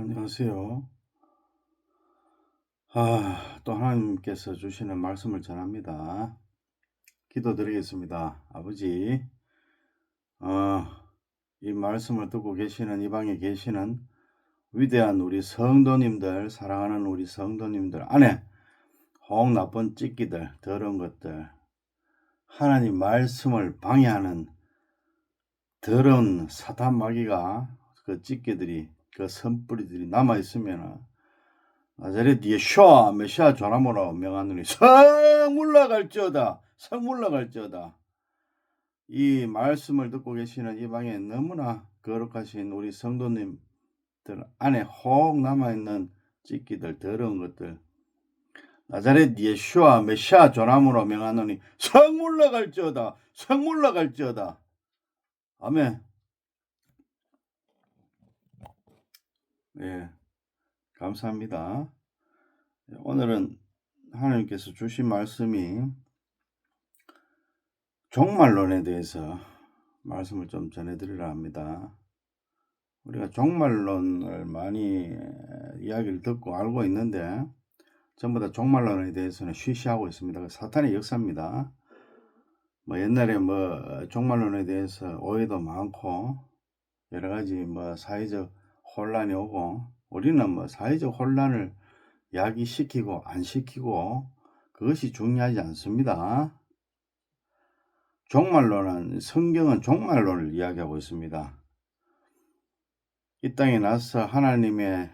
안녕하세요. 아, 또 하나님께서 주시는 말씀을 전합니다. 기도드리겠습니다. 아버지, 어, 이 말씀을 듣고 계시는 이 방에 계시는 위대한 우리 성도님들, 사랑하는 우리 성도님들 안에 혹 나쁜 찢기들, 더러운 것들, 하나님 말씀을 방해하는 더러운 사탄 마귀가 그 찢기들이 그 선뿌리들이 남아 있으면 나자렛 예슈아 메시아 조나무라 명하노니 성 물러갈지어다 성 물러갈지어다. 이 말씀을 듣고 계시는 이 방에 너무나 거룩하신 우리 성도님들 안에 혹 남아 있는 찢기들 더러운 것들. 나자렛 예슈아 메시아 조나무로 명하노니 성 물러갈지어다 성 물러갈지어다. 아멘 예, 감사합니다. 예, 오늘은 하나님께서 주신 말씀이 종말론에 대해서 말씀을 좀 전해드리려 합니다. 우리가 종말론을 많이 이야기를 듣고 알고 있는데 전부 다 종말론에 대해서는 쉬쉬하고 있습니다. 그 사탄의 역사입니다. 뭐 옛날에 뭐 종말론에 대해서 오해도 많고 여러 가지 뭐 사회적 혼란이 오고 우리는 뭐 사회적 혼란을 야기시키고 안 시키고 그것이 중요하지 않습니다. 종말론은 성경은 종말론을 이야기하고 있습니다. 이 땅에 나서 하나님의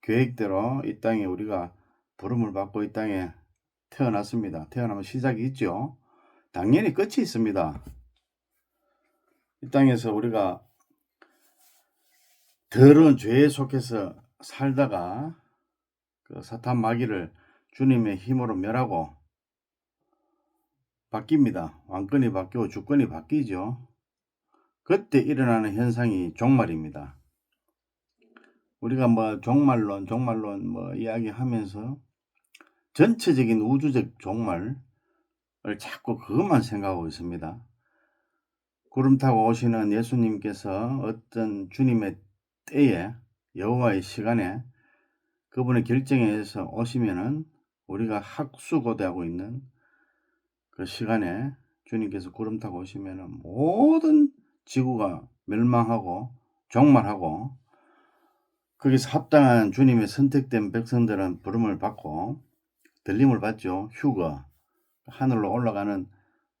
계획대로 이 땅에 우리가 부름을 받고 이 땅에 태어났습니다. 태어나면 시작이 있죠. 당연히 끝이 있습니다. 이 땅에서 우리가 더러운 죄에 속해서 살다가 그 사탄 마귀를 주님의 힘으로 멸하고 바뀝니다. 왕권이 바뀌고 주권이 바뀌죠. 그때 일어나는 현상이 종말입니다. 우리가 뭐 종말론, 종말론 뭐 이야기하면서 전체적인 우주적 종말을 자꾸 그것만 생각하고 있습니다. 구름 타고 오시는 예수님께서 어떤 주님의 때에 여호와의 시간에 그분의 결정에 의해서 오시면은 우리가 학수고대하고 있는 그 시간에 주님께서 구름 타고 오시면은 모든 지구가 멸망하고 종말하고 거기서 합당한 주님의 선택된 백성들은 부름을 받고 들림을 받죠. 휴거 하늘로 올라가는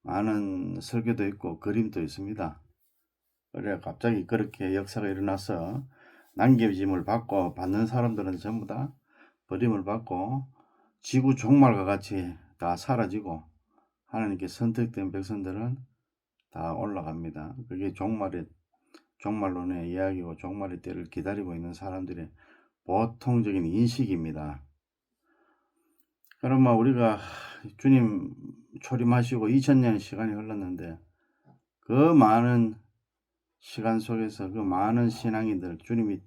많은 설교도 있고 그림도 있습니다. 그래 갑자기 그렇게 역사가 일어나서 남겨짐을 받고 받는 사람들은 전부 다 버림을 받고 지구 종말과 같이 다 사라지고 하나님께 선택된 백성들은 다 올라갑니다. 그게 종말의 종말론의 이야기고 종말의 때를 기다리고 있는 사람들의 보통적인 인식입니다. 그러면 우리가 주님 초림하시고 2000년 시간이 흘렀는데 그 많은 시간 속에서 그 많은 신앙인들, 주님이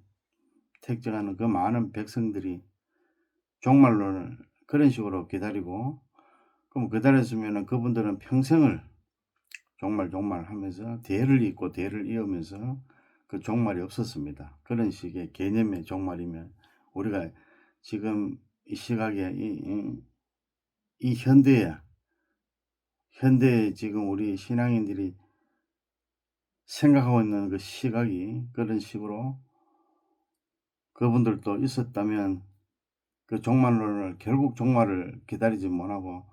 택정하는 그 많은 백성들이 종말론을 그런 식으로 기다리고, 그럼 기다렸으면 그분들은 평생을 종말 종말 하면서 대를 잇고 대를 이으면서 그 종말이 없었습니다. 그런 식의 개념의 종말이면 우리가 지금 이 시각에 이, 이, 이 현대에 현대에 지금 우리 신앙인들이 생각하고 있는 그 시각이 그런 식으로 그분들도 있었다면 그 종말론을 결국 종말을 기다리지 못하고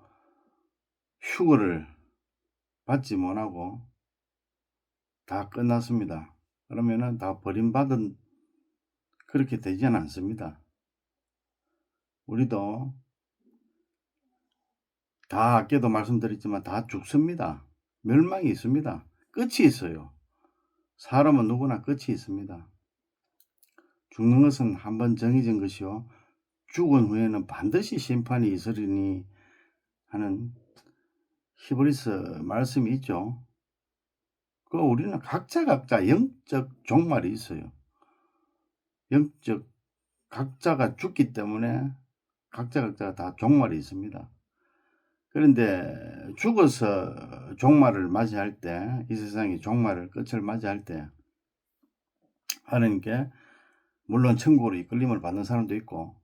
휴거를 받지 못하고 다 끝났습니다. 그러면은 다 버림받은 그렇게 되지는 않습니다. 우리도 다 아껴도 말씀드렸지만 다 죽습니다. 멸망이 있습니다. 끝이 있어요. 사람은 누구나 끝이 있습니다. 죽는 것은 한번 정해진 것이요. 죽은 후에는 반드시 심판이 있으리니 하는 히브리스 말씀이 있죠. 그 우리는 각자 각자 영적 종말이 있어요. 영적 각자가 죽기 때문에 각자 각자 다 종말이 있습니다. 그런데 죽어서 종말을 맞이할 때, 이 세상이 종말을 끝을 맞이할 때, 하나님께 물론 천국으로 이끌림을 받는 사람도 있고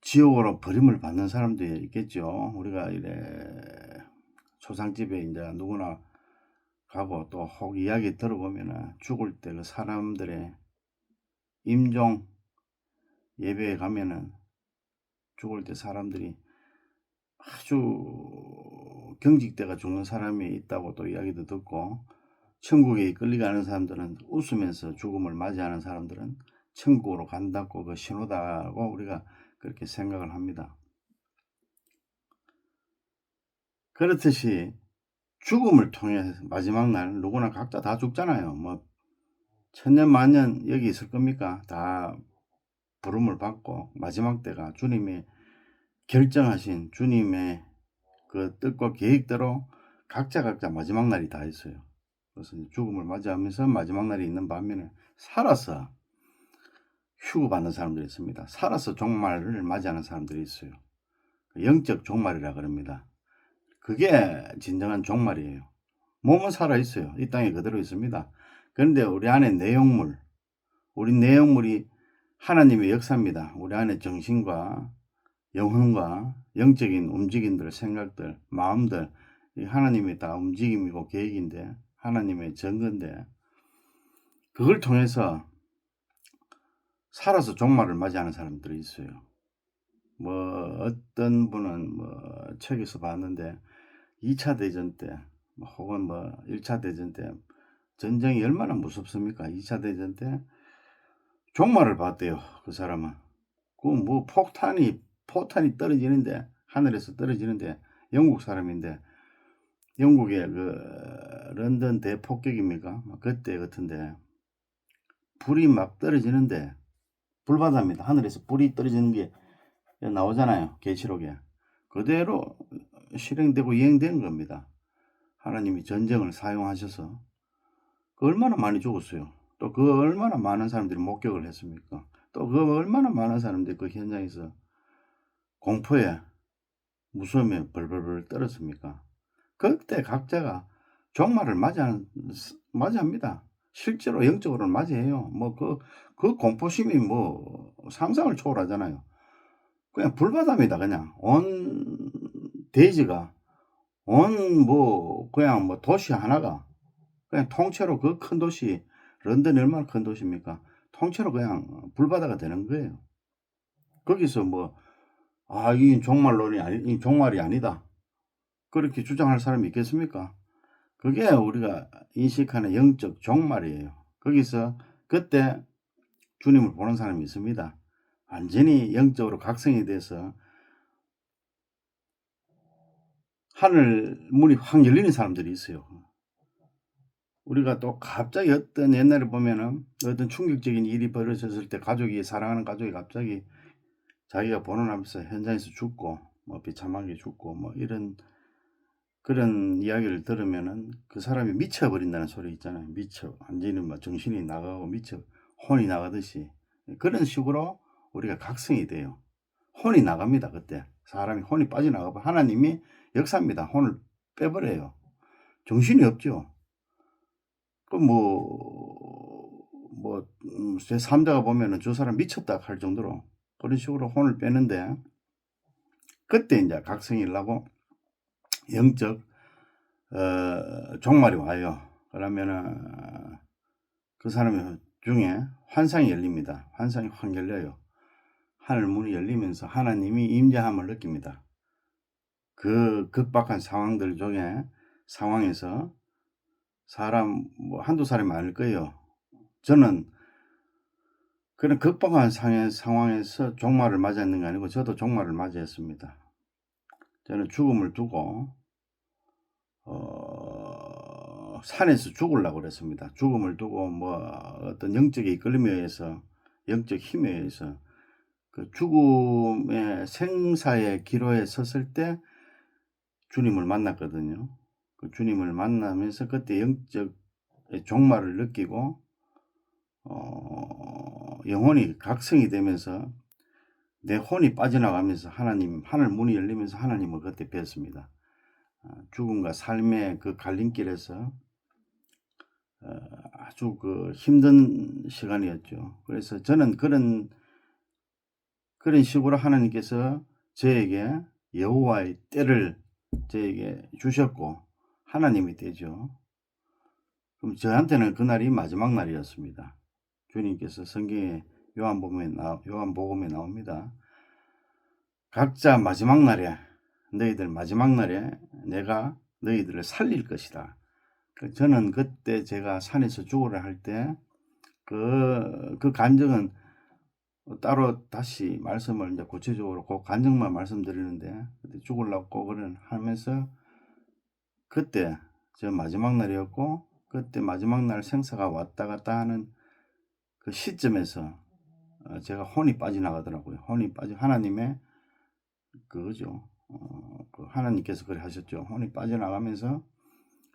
지옥으로 버림을 받는 사람도 있겠죠. 우리가 이래 초상집에 이제 누구나 가고 또 혹 이야기 들어보면은 죽을 때 그 사람들의 임종 예배에 가면은 죽을 때 사람들이 아주 경직돼가 죽는 사람이 있다고 또 이야기도 듣고 천국에 이끌려가는 사람들은 웃으면서 죽음을 맞이하는 사람들은 천국으로 간다고 그 신호다고 우리가 그렇게 생각을 합니다. 그렇듯이 죽음을 통해 마지막 날 누구나 각자 다 죽잖아요. 뭐 천년 만년 여기 있을 겁니까? 다 부름을 받고 마지막 때가 주님이 결정하신 주님의 그 뜻과 계획대로 각자 각자 마지막 날이 다 있어요. 그래서 죽음을 맞이하면서 마지막 날이 있는 반면에 살아서 휴고 받는 사람들이 있습니다. 살아서 종말을 맞이하는 사람들이 있어요. 영적 종말이라 그럽니다. 그게 진정한 종말이에요. 몸은 살아 있어요. 이 땅에 그대로 있습니다. 그런데 우리 안에 내용물, 우리 내용물이 하나님의 역사입니다. 우리 안에 정신과 영혼과 영적인 움직임들, 생각들, 마음들, 하나님의 다 움직임이고 계획인데, 하나님의 증거인데, 그걸 통해서 살아서 종말을 맞이하는 사람들이 있어요. 뭐, 어떤 분은 뭐, 책에서 봤는데, 2차 대전 때, 뭐 혹은 뭐, 1차 대전 때, 전쟁이 얼마나 무섭습니까? 2차 대전 때, 종말을 봤대요. 그 사람은. 그 뭐 폭탄이 포탄이 떨어지는데 하늘에서 떨어지는데 영국 사람인데 영국의 그 런던 대폭격입니까? 그때 같은데 불이 막 떨어지는데 불바다입니다. 하늘에서 불이 떨어지는 게 나오잖아요. 계시록에 그대로 실행되고 이행된 겁니다. 하나님이 전쟁을 사용하셔서 그 얼마나 많이 죽었어요. 또 그 얼마나 많은 사람들이 목격을 했습니까? 또 그 얼마나 많은 사람들이 그 현장에서 공포에 무서움에 벌벌벌 떨었습니까? 그때 각자가 종말을 맞이합니다. 실제로 영적으로는 맞이해요. 뭐 그, 그 공포심이 뭐 상상을 초월하잖아요. 그냥 불바다입니다. 그냥 온 대지가 온 뭐 그냥 뭐 도시 하나가 그냥 통째로 그 큰 도시 런던이 얼마나 큰 도시입니까? 통째로 그냥 불바다가 되는 거예요. 거기서 뭐 아, 이 종말론이 아니, 이 종말이 아니다. 그렇게 주장할 사람이 있겠습니까? 그게 우리가 인식하는 영적 종말이에요. 거기서 그때 주님을 보는 사람이 있습니다. 완전히 영적으로 각성이 돼서 하늘 문이 확 열리는 사람들이 있어요. 우리가 또 갑자기 어떤 옛날에 보면은 어떤 충격적인 일이 벌어졌을 때 가족이 사랑하는 가족이 갑자기 자기가 보는하면서 현장에서 죽고 뭐 비참하게 죽고 뭐 이런 그런 이야기를 들으면은 그 사람이 미쳐버린다는 소리 있잖아요. 미쳐 완전히 뭐 정신이 나가고 미쳐 혼이 나가듯이 그런 식으로 우리가 각성이 돼요. 혼이 나갑니다. 그때 사람이 혼이 빠져나가고 하나님이 역사입니다. 혼을 빼버려요. 정신이 없죠. 그 뭐 뭐, 음, 제 3자가 보면은 저 사람 미쳤다 할 정도로 그런 식으로 혼을 빼는데 그때 이제 각성이 일라고 영적 어, 종말이 와요. 그러면은 그 사람 중에 환상이 열립니다. 환상이 확 열려요. 하늘 문이 열리면서 하나님이 임재함을 느낍니다. 그 극박한 상황들 중에 상황에서 사람 뭐 한두 사람이 아닐 거예요. 저는 그런 극박한 상황에서 종말을 맞이했는 게 아니고 저도 종말을 맞이했습니다. 저는 죽음을 두고 어, 산에서 죽으려고 그랬습니다. 죽음을 두고 뭐 어떤 영적인 이끌림에 의해서 영적 힘에 의해서 그 죽음의 생사의 기로에 섰을 때 주님을 만났거든요. 그 주님을 만나면서 그때 영적 종말을 느끼고 어, 영혼이 각성이 되면서 내 혼이 빠져나가면서 하나님 하늘 문이 열리면서 하나님을 그때 뵀습니다. 아, 죽음과 삶의 그 갈림길에서 어, 아주 그 힘든 시간이었죠. 그래서 저는 그런 그런 식으로 하나님께서 저에게 여호와의 때를 저에게 주셨고 하나님이 되죠. 그럼 저한테는 그날이 마지막 날이었습니다. 주님께서 성경에 요한복음에 나 요한복음에 나옵니다. 각자 마지막 날에 너희들 마지막 날에 내가 너희들을 살릴 것이다. 그 저는 그때 제가 산에서 죽으라 할 때 그 그 간증은 따로 다시 말씀을 이제 구체적으로 그 간증만 말씀드리는데 그때 죽으려고 그런 하면서 그때 저 마지막 날이었고 그때 마지막 날 생사가 왔다 갔다 하는 그 시점에서 어, 제가 혼이 빠져나가더라고요. 혼이 빠져 하나님의 그거죠. 어, 그 하나님께서 그래 하셨죠. 혼이 빠져나가면서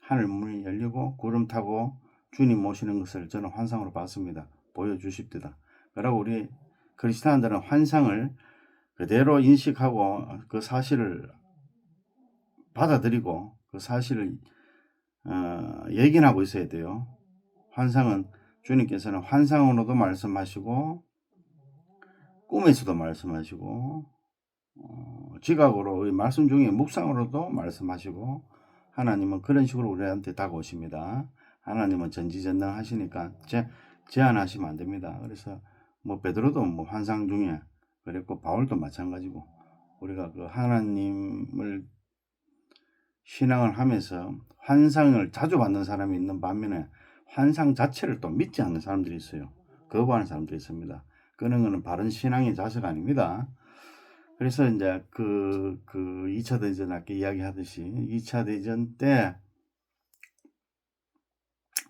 하늘 문이 열리고 구름 타고 주님 모시는 것을 저는 환상으로 봤습니다. 보여주십니다. 그러고 우리 크리스찬들은 환상을 그대로 인식하고 그 사실을 받아들이고 그 사실을 어, 예견하고 있어야 돼요. 환상은 주님께서는 환상으로도 말씀하시고 꿈에서도 말씀하시고 어, 지각으로 이 말씀 중에 묵상으로도 말씀하시고 하나님은 그런 식으로 우리한테 다가오십니다. 하나님은 전지전능하시니까 제, 제한하시면 안 됩니다. 그래서 뭐 베드로도 뭐 환상 중에 그랬고 바울도 마찬가지고 우리가 그 하나님을 신앙을 하면서 환상을 자주 받는 사람이 있는 반면에 환상 자체를 또 믿지 않는 사람들이 있어요. 거부하는 사람들이 있습니다. 그런 거는 바른 신앙의 자세가 아닙니다. 그래서 이제 그, 그 2차 대전 아까 이야기하듯이 2차 대전 때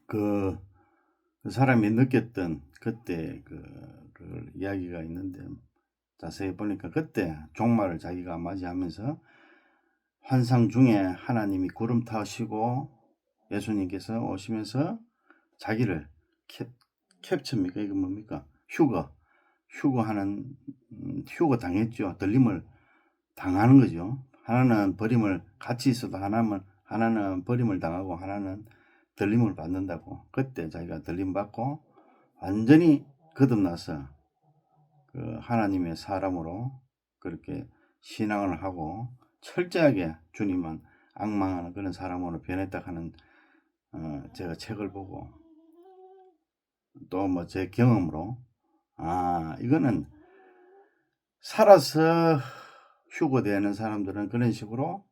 그, 그 사람이 느꼈던 그때 그, 그 이야기가 있는데 자세히 보니까 그때 종말을 자기가 맞이하면서 환상 중에 하나님이 구름 타시고 예수님께서 오시면서 자기를 캡, 캡처입니까? 이거 뭡니까? 휴거. 휴거하는, 음, 휴거 당했죠. 들림을 당하는 거죠. 하나는 버림을 같이 있어도 하나는, 하나는 버림을 당하고 하나는 들림을 받는다고. 그때 자기가 들림 받고 완전히 거듭나서 그 하나님의 사람으로 그렇게 신앙을 하고 철저하게 주님은 악망하는 그런 사람으로 변했다 하는 어, 제가 책을 보고 또 뭐 제 경험으로 아 이거는 살아서 휴거되는 사람들은 그런 식으로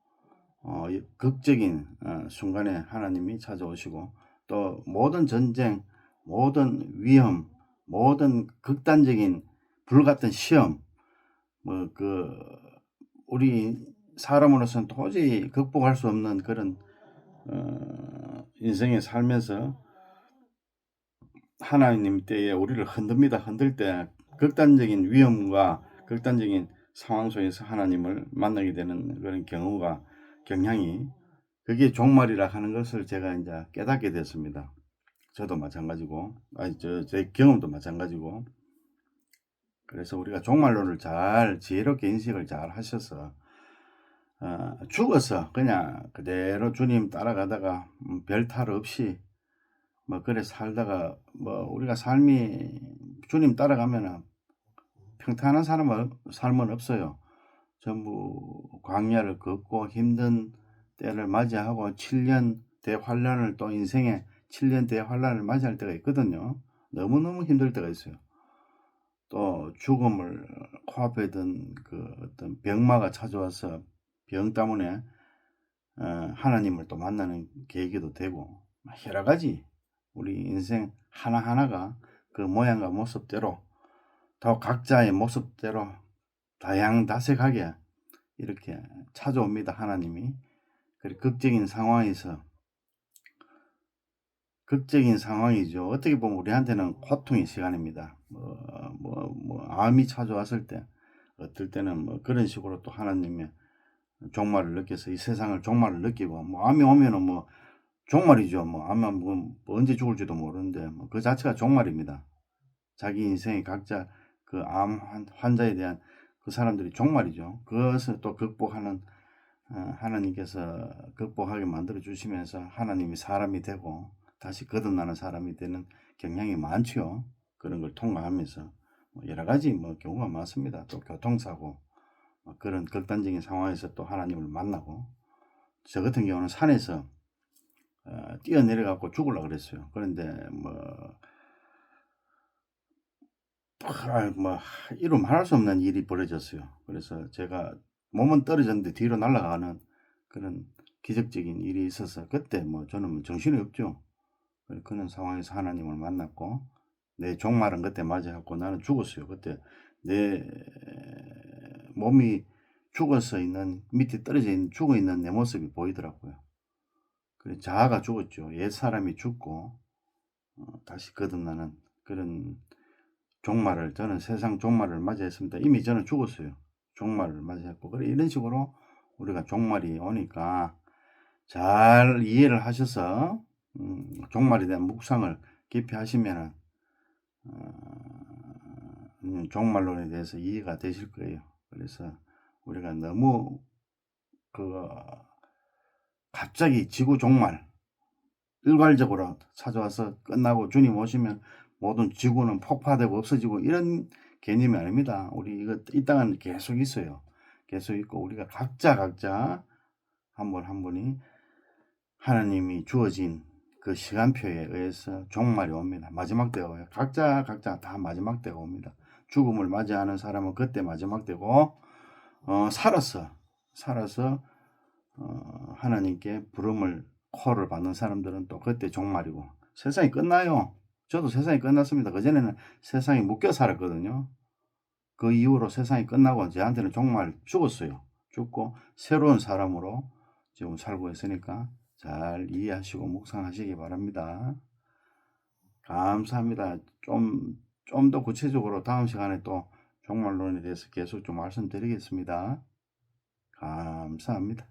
어, 극적인 어, 순간에 하나님이 찾아오시고 또 모든 전쟁, 모든 위험, 모든 극단적인 불같은 시험, 뭐 그 우리 사람으로서는 도저히 극복할 수 없는 그런 어, 인생에 살면서 하나님 때에 우리를 흔듭니다. 흔들 때 극단적인 위험과 극단적인 상황 속에서 하나님을 만나게 되는 그런 경우가 경향이 그게 종말이라 하는 것을 제가 이제 깨닫게 됐습니다. 저도 마찬가지고, 아니, 저, 제 경험도 마찬가지고. 그래서 우리가 종말론을 잘, 지혜롭게 인식을 잘 하셔서, 어, 죽어서 그냥 그대로 주님 따라가다가 음, 별탈 없이 뭐 그래 살다가 뭐 우리가 삶이 주님 따라가면은 평탄한 사람은 삶은 없어요. 전부 광야를 걷고 힘든 때를 맞이하고 7년 대환란을 또 인생에 7년 대환란을 맞이할 때가 있거든요. 너무너무 힘들 때가 있어요. 또 죽음을 코앞에 든 그 어떤 병마가 찾아와서 병 때문에 어, 하나님을 또 만나는 계기도 되고 여러 가지 우리 인생 하나하나가 그 모양과 모습대로 더 각자의 모습대로 다양다색하게 이렇게 찾아옵니다. 하나님이. 그리고 극적인 상황에서 극적인 상황이죠. 어떻게 보면 우리한테는 고통의 시간입니다. 뭐, 뭐, 뭐, 암이 찾아왔을 때, 어떨 때는 뭐 그런 식으로 또 하나님의 종말을 느껴서 이 세상을 종말을 느끼고, 뭐, 암이 오면은 뭐, 종말이죠. 뭐, 아마 뭐, 언제 죽을지도 모르는데, 뭐, 그 자체가 종말입니다. 자기 인생의 각자 그 암 환자에 대한 그 사람들이 종말이죠. 그것을 또 극복하는 어, 하나님께서 극복하게 만들어 주시면서 하나님이 사람이 되고 다시 거듭나는 사람이 되는 경향이 많죠. 그런 걸 통과하면서 뭐 여러 가지 뭐 경우가 많습니다. 또 교통사고 뭐 그런 극단적인 상황에서 또 하나님을 만나고 저 같은 경우는 산에서 어, 뛰어내려갖고 죽으려고 그랬어요. 그런데 뭐, 아, 뭐 이루 말할 수 없는 일이 벌어졌어요. 그래서 제가 몸은 떨어졌는데 뒤로 날아가는 그런 기적적인 일이 있어서 그때 뭐 저는 뭐 정신이 없죠. 그런 상황에서 하나님을 만났고 내 종말은 그때 맞이하고 나는 죽었어요. 그때 내 몸이 죽어서 있는 밑에 떨어져 있는 죽어 있는 내 모습이 보이더라고요. 그래 자아가 죽었죠. 옛 사람이 죽고 어, 다시 거듭나는 그런 종말을 저는 세상 종말을 맞이했습니다. 이미 저는 죽었어요. 종말을 맞이했고 그래 이런 식으로 우리가 종말이 오니까 잘 이해를 하셔서 음, 종말에 대한 묵상을 깊이 하시면은 어, 음, 종말론에 대해서 이해가 되실 거예요. 그래서 우리가 너무 그 갑자기 지구 종말 일괄적으로 찾아와서 끝나고 주님 오시면 모든 지구는 폭파되고 없어지고 이런 개념이 아닙니다. 우리 이거 이 땅은 계속 있어요. 계속 있고 우리가 각자 각자 한 분한 분이 하나님이 주어진 그 시간표에 의해서 종말이 옵니다. 마지막 때가 와요. 각자 각자 다 마지막 때가 옵니다. 죽음을 맞이하는 사람은 그때 마지막 때고 어, 살아서 살아서 어, 하나님께 부름을 콜을 받는 사람들은 또 그때 종말이고 세상이 끝나요. 저도 세상이 끝났습니다. 그전에는 세상에 묶여 살았거든요. 그 이후로 세상이 끝나고 저한테는 정말 죽었어요. 죽고 새로운 사람으로 지금 살고 있으니까 잘 이해하시고 묵상하시기 바랍니다. 감사합니다. 좀, 좀 더 구체적으로 다음 시간에 또 종말론에 대해서 계속 좀 말씀드리겠습니다. 감사합니다.